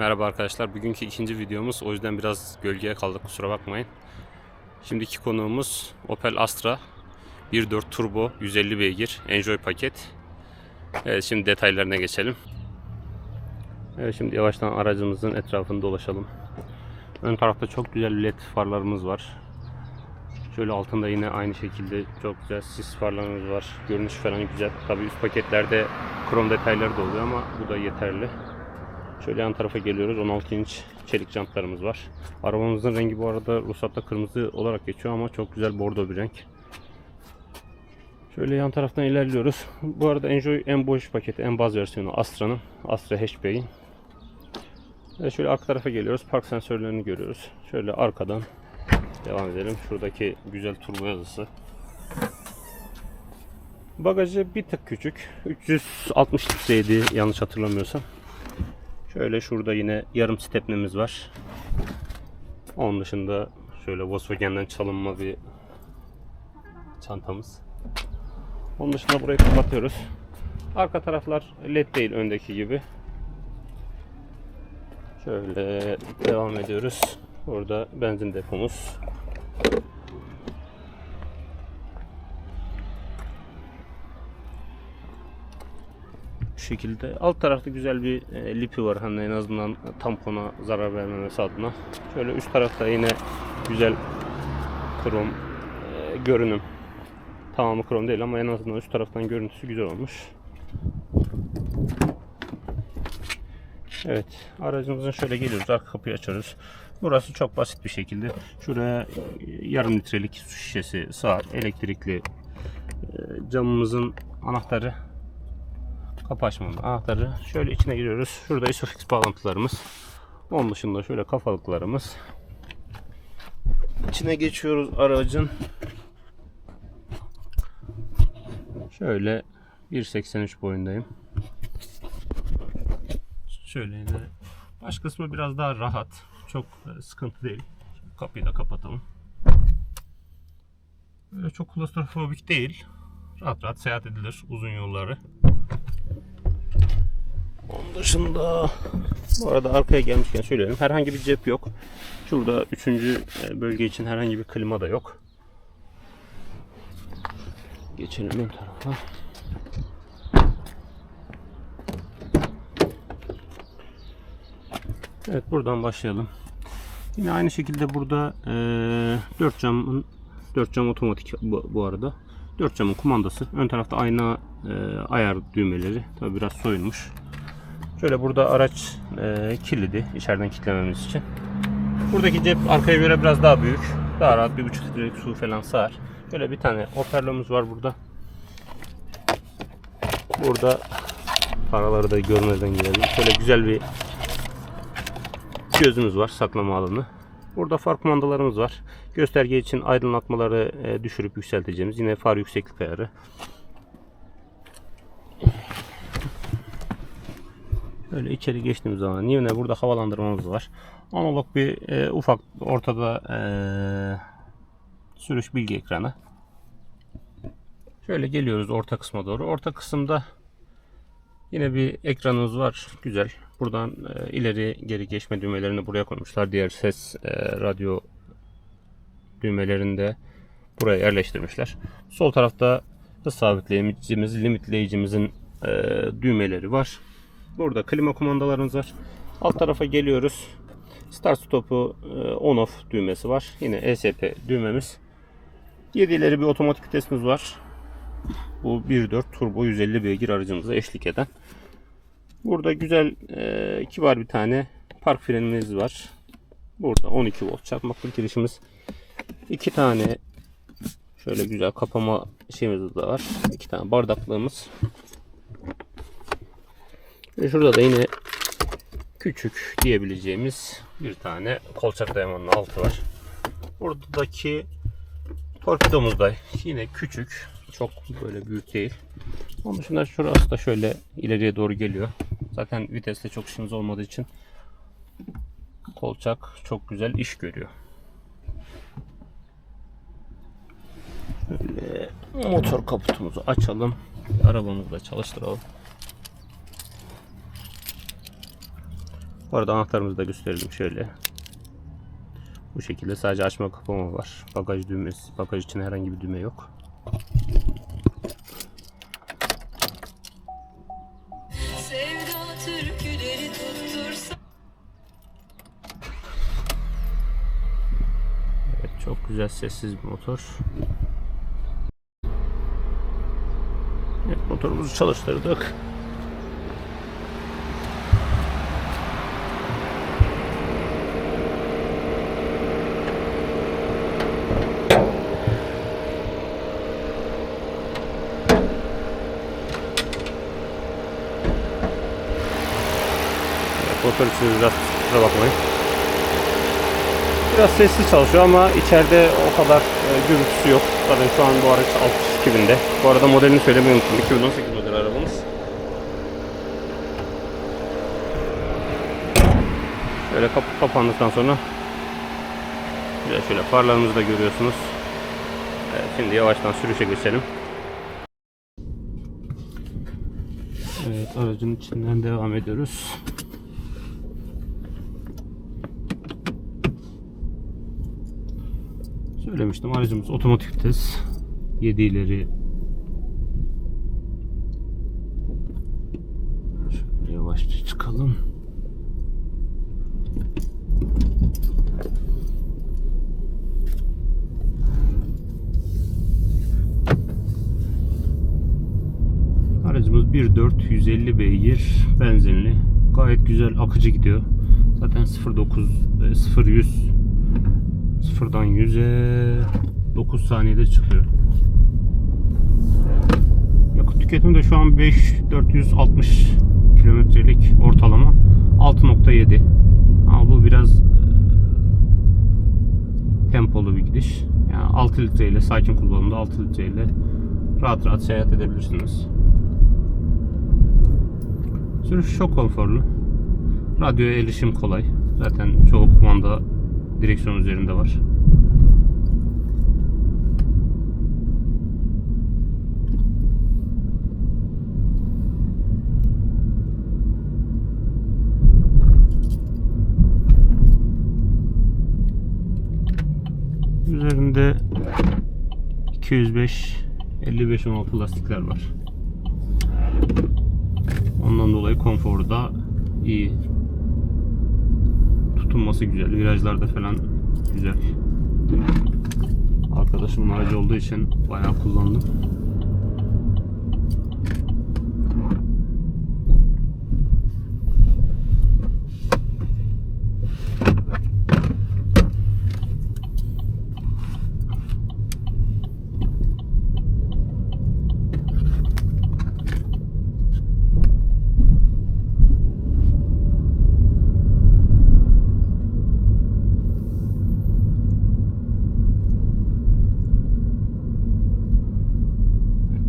Merhaba arkadaşlar. Bugünkü ikinci videomuz. O yüzden biraz gölgeye kaldık. Kusura bakmayın. Şimdiki konuğumuz Opel Astra 1.4 Turbo 150 beygir Enjoy paket. Evet şimdi detaylarına geçelim. Evet şimdi yavaştan aracımızın etrafını dolaşalım. Ön tarafta çok güzel led farlarımız var. Şöyle altında yine aynı şekilde çok güzel sis farlarımız var. Görünüş falan güzel. Tabii üst paketlerde krom detayları da oluyor ama bu da yeterli. Şöyle yan tarafa geliyoruz. 16 inç çelik jantlarımız var. Arabamızın rengi bu arada ruhsatta kırmızı olarak geçiyor ama çok güzel bordo bir renk. Şöyle yan taraftan ilerliyoruz. Bu arada Enjoy en boş paketi, en baz versiyonu Astra'nın. Astra Hatchback'in. Ve şöyle arka tarafa geliyoruz. Park sensörlerini görüyoruz. Şöyle arkadan devam edelim. Şuradaki güzel turbo yazısı. Bagajı bir tık küçük. 360 litreydi yanlış hatırlamıyorsam. Şöyle şurada yine yarım stepnemiz var. Onun dışında şöyle Volkswagen'den çalınma bir çantamız. Onun dışında burayı kapatıyoruz. Arka taraflar led değil öndeki gibi. Şöyle devam ediyoruz. Burada benzin depomuz. Bu şekilde. Alt tarafta güzel bir e, lipi var. Hani en azından tampona zarar vermemesi adına. Şöyle üst tarafta yine güzel krom e, görünüm. Tamamı krom değil ama en azından üst taraftan görüntüsü güzel olmuş. Evet, aracımızın şöyle geliyoruz, arka kapıyı açıyoruz. Burası çok basit bir şekilde. Şuraya yarım litrelik su şişesi sığar, elektrikli e, camımızın anahtarı kapı açmanın anahtarı. Şöyle içine giriyoruz. Şurada isofix bağlantılarımız. Onun dışında şöyle kafalıklarımız. İçine geçiyoruz aracın. Şöyle 1.83 boyundayım. Şöyle yine baş kısmı biraz daha rahat. Çok e, sıkıntı değil. Kapıyı da kapatalım. Böyle çok klostrofobik değil. Rahat rahat seyahat edilir uzun yolları. Onun dışında bu arada arkaya gelmişken söyleyelim. Herhangi bir cep yok. Şurada üçüncü e, bölge için herhangi bir klima da yok. Geçelim ön tarafa. Evet buradan başlayalım. Yine aynı şekilde burada e, 4 camın 4 cam otomatik bu, bu arada. 4 camın kumandası. Ön tarafta ayna e, ayar düğmeleri. Tabi biraz soyulmuş. Şöyle burada araç e, kilidi içeriden kilitlememiz için. Buradaki cep arkaya göre biraz daha büyük. Daha rahat bir buçuk litrelik su falan sığar. Şöyle bir tane hoparlörümüz var burada. Burada paraları da görmeden girelim. Şöyle güzel bir gözümüz var saklama alanı. Burada far kumandalarımız var. Gösterge için aydınlatmaları e, düşürüp yükselteceğimiz yine far yükseklik ayarı. Böyle içeri geçtiğimiz zaman yine burada havalandırmamız var. Analog bir e, ufak ortada e, sürüş bilgi ekranı. Şöyle geliyoruz orta kısma doğru. Orta kısımda yine bir ekranımız var. Güzel. Buradan e, ileri geri geçme düğmelerini buraya koymuşlar. Diğer ses, e, radyo düğmelerini de buraya yerleştirmişler. Sol tarafta hız sabitleyicimiz, limitleyicimizin e, düğmeleri var. Burada klima kumandalarımız var. Alt tarafa geliyoruz. Start stop'u e, on off düğmesi var. Yine ESP düğmemiz. 7 ileri bir otomatik vitesimiz var. Bu 1.4 turbo 150 beygir aracımıza eşlik eden. Burada güzel e, kibar bir tane park frenimiz var. Burada 12 volt çarpmaklık girişimiz. iki tane şöyle güzel kapama şeyimiz de var. İki tane bardaklığımız. Şurada da yine küçük diyebileceğimiz bir tane kolçak dayamanın altı var. Buradaki torpidomuz da yine küçük. Çok böyle büyük değil. Onun dışında şurası da şöyle ileriye doğru geliyor. Zaten viteste çok işimiz olmadığı için kolçak çok güzel iş görüyor. Şöyle motor kaputumuzu açalım. Arabamızı da çalıştıralım. Bu arada anahtarımızı da gösterelim şöyle. Bu şekilde sadece açma kapama var. Bagaj düğmesi, bagaj için herhangi bir düğme yok. Evet, çok güzel sessiz bir motor. Evet, motorumuzu çalıştırdık. Evet, motor için biraz kusura bakmayın. Biraz sessiz çalışıyor ama içeride o kadar e, gürültüsü yok. Zaten şu an bu araç 62 binde. Bu arada modelini söylemeyi unuttum. 2018 model arabamız. Böyle kapı kapandıktan sonra şöyle, şöyle farlarımızı da görüyorsunuz. Evet, şimdi yavaştan sürüşe geçelim. Evet aracın içinden devam ediyoruz. Söylemiştim aracımız otomatik vites. 7 ileri Şöyle yavaşça çıkalım. Aracımız 1.4 150 beygir benzinli. Gayet güzel akıcı gidiyor. Zaten 0.9 0 100 Sıfırdan 100'e 9 saniyede çıkıyor. Yakıt tüketimi de şu an 5460 kilometrelik ortalama 6.7. Ama bu biraz e, tempolu bir gidiş. Yani 6 litre ile sakin kullanımda 6 litre ile rahat rahat seyahat edebilirsiniz. Sürüş çok konforlu. Radyoya erişim kolay. Zaten çoğu kumanda direksiyon üzerinde var. Üzerinde 205 55 16 lastikler var. Ondan dolayı konforu da iyi tutunması güzel. Virajlarda falan güzel. Arkadaşımın aracı olduğu için bayağı kullandım.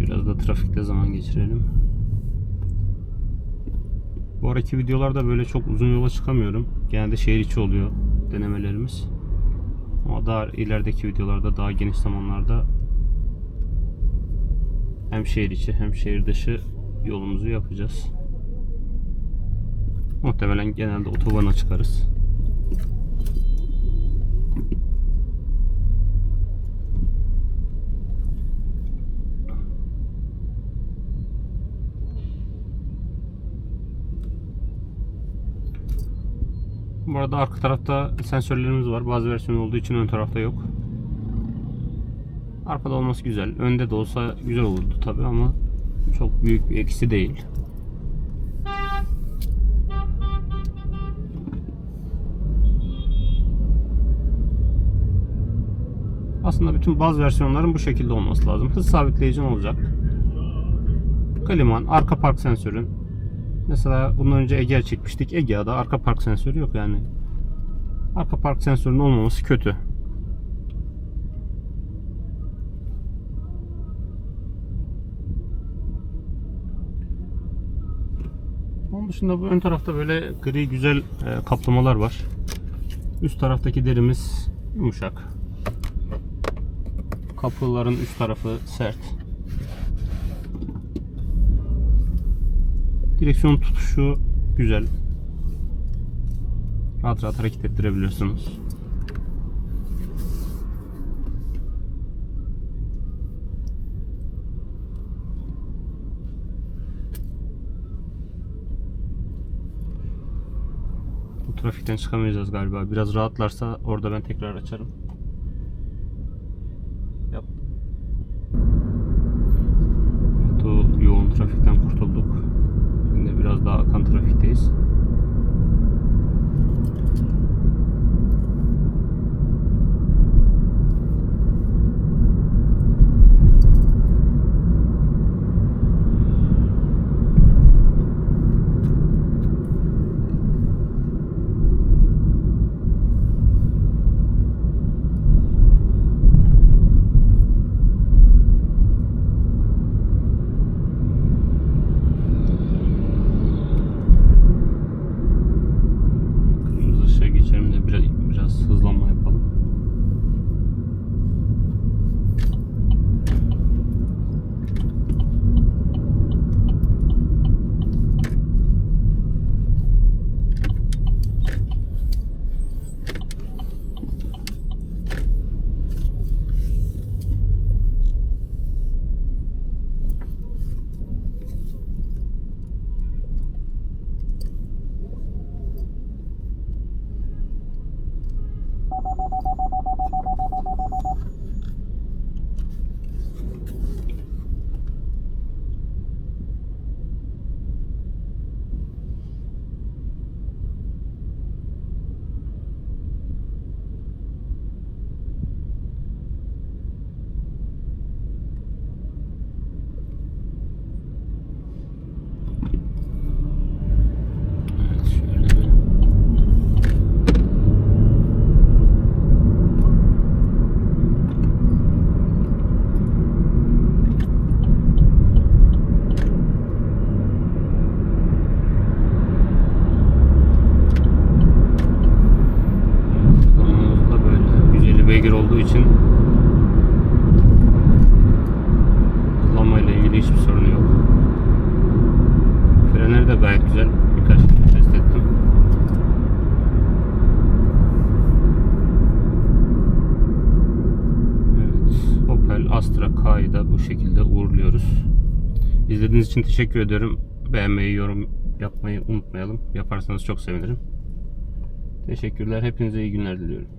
Biraz da trafikte zaman geçirelim. Bu araki videolarda böyle çok uzun yola çıkamıyorum. Genelde şehir içi oluyor denemelerimiz. Ama daha ilerideki videolarda daha geniş zamanlarda hem şehir içi hem şehir dışı yolumuzu yapacağız. Muhtemelen genelde otobana çıkarız. Arada arka tarafta sensörlerimiz var. Bazı versiyon olduğu için ön tarafta yok. Arkada olması güzel. Önde de olsa güzel olurdu tabi ama çok büyük bir eksi değil. Aslında bütün bazı versiyonların bu şekilde olması lazım. Hız sabitleyicin olacak. Kliman, arka park sensörün, Mesela bundan önce Egea çekmiştik. Egea'da arka park sensörü yok yani. Arka park sensörünün olmaması kötü. Onun dışında bu ön tarafta böyle gri güzel e, kaplamalar var. Üst taraftaki derimiz yumuşak. Kapıların üst tarafı sert. Direksiyon tutuşu güzel. rahat rahat hareket ettirebiliyorsunuz. Bu trafikten çıkamayacağız galiba. Biraz rahatlarsa orada ben tekrar açarım. Yap. Evet, o yoğun trafikten guys. İzlediğiniz için teşekkür ederim. Beğenmeyi, yorum yapmayı unutmayalım. Yaparsanız çok sevinirim. Teşekkürler. Hepinize iyi günler diliyorum.